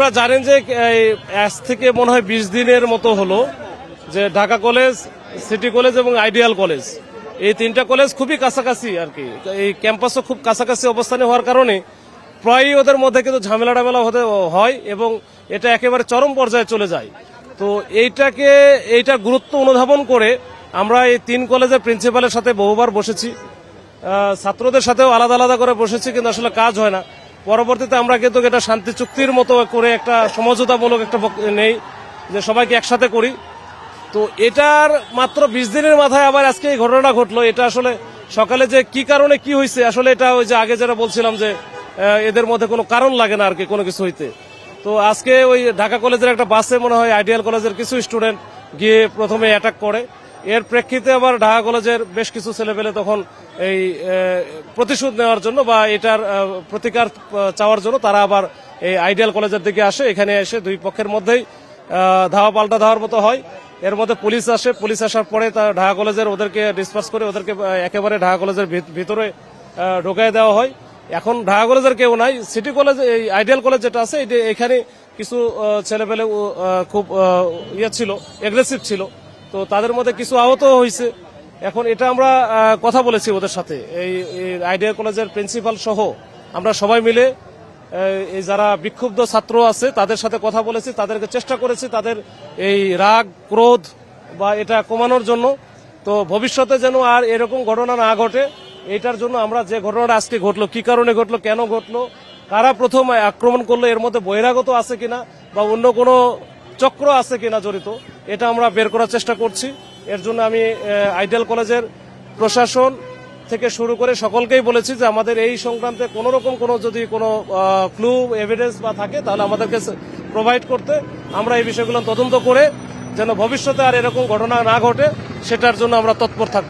আপনারা জানেন যে আজ থেকে মনে হয় বিশ দিনের মতো হলো যে ঢাকা কলেজ, সিটি কলেজ এবং আইডিয়াল কলেজ। এই তিনটা কলেজ খুবই কাছাকাছি আর কি। এই ক্যাম্পাসও খুব কাছাকাছি অবস্থানে হওয়ার কারণে প্রায়ই ওদের মধ্যে কিন্তু ঝামেলা টামেলা হতে হয় এবং এটা একেবারে চরম পর্যায়ে চলে যায়। তো এইটাকে, এইটা গুরুত্ব অনুধাবন করে আমরা এই তিন কলেজের প্রিন্সিপালের সাথে বহুবার বসেছি। ছাত্রদের সাথেও আলাদা আলাদা করে বসেছি কিন্তু আসলে কাজ হয় না। পরবর্তীতে আমরা কিন্তু এটা শান্তি চুক্তির মতো করে একটা সমঝোতামূলক একটা নেই, যে সবাইকে একসাথে করি। তো এটার মাত্র বিশ দিনের মাথায় আবার আজকে এই ঘটনাটা ঘটলো। এটা আসলে সকালে যে কি কারণে কি হয়েছে আসলে এটা ওই যে আগে যারা বলছিলাম যে এদের মধ্যে কোনো কারণ লাগে না আর কি, কোনো কিছু হইতে। তো আজকে ওই ঢাকা কলেজের একটা বাসে মনে হয় আইডিয়াল কলেজের কিছু স্টুডেন্ট গিয়ে প্রথমে অ্যাটাক করে। এর প্রেক্ষিতে আবার ঢাকা কলেজের বেশ কিছু ছেলেপেলে তখন এই প্রতিশোধ নেওয়ার জন্য বা এটার প্রতিকার চাওয়ার জন্য তারা আবার এই আইডিয়াল কলেজের দিকে আসে। এখানে এসে দুই পক্ষের মধ্যেই ধাওয়া পাল্টা ধাওয়ার মতো হয়। এর মধ্যে পুলিশ আসে। পুলিশ আসার পরে তার ঢাকা কলেজের ওদেরকে ডিসপার্স করে ওদেরকে একেবারে ঢাকা কলেজের ভিত- ভিতরে ঢোকায় দেওয়া হয়। এখন ঢাকা কলেজের কেউ নাই। সিটি কলেজ, এই আইডিয়াল কলেজ যেটা আছে এখানে কিছু ছেলেপেলে খুব ইয়ে ছিল এগ্রেসিভ ছিল। তো তাদের মধ্যে কিছু আহত হয়েছে। এখন এটা আমরা কথা বলেছি ওদের সাথে। এই আইডিয়াল কলেজের প্রিন্সিপাল সহ আমরা সবাই মিলে এই যারা বিক্ষুব্ধ ছাত্র আছে, তাদের সাথে কথা বলেছি, তাদেরকে চেষ্টা করেছি তাদের এই রাগ, ক্রোধ বা এটা কমানোর জন্য। তো ভবিষ্যতে যেন আর এরকম ঘটনা না ঘটে এটার জন্য আমরা যে ঘটনাটা আজকে ঘটলো, কি কারণে ঘটলো, কেন ঘটলো, কারা প্রথম আক্রমণ করল, এর মধ্যে বহিরাগত আছে কিনা বা অন্য কোনো চক্র আছে কিনা জড়িত, এটা আমরা বের করার চেষ্টা করছি। এর জন্য আমি আইডিয়াল কলেজের প্রশাসন থেকে শুরু করে সকলকেই বলেছি যে আমাদের এই সংক্রান্তে কোনো রকম কোনো যদি কোনো ক্লু এভিডেন্স বা থাকে, তাহলে আমাদেরকে প্রোভাইড করতে আমরা এই বিষয়গুলো তদন্ত করে যেন ভবিষ্যতে আর এরকম ঘটনা না ঘটে, সেটার জন্য আমরা তৎপর থাকব।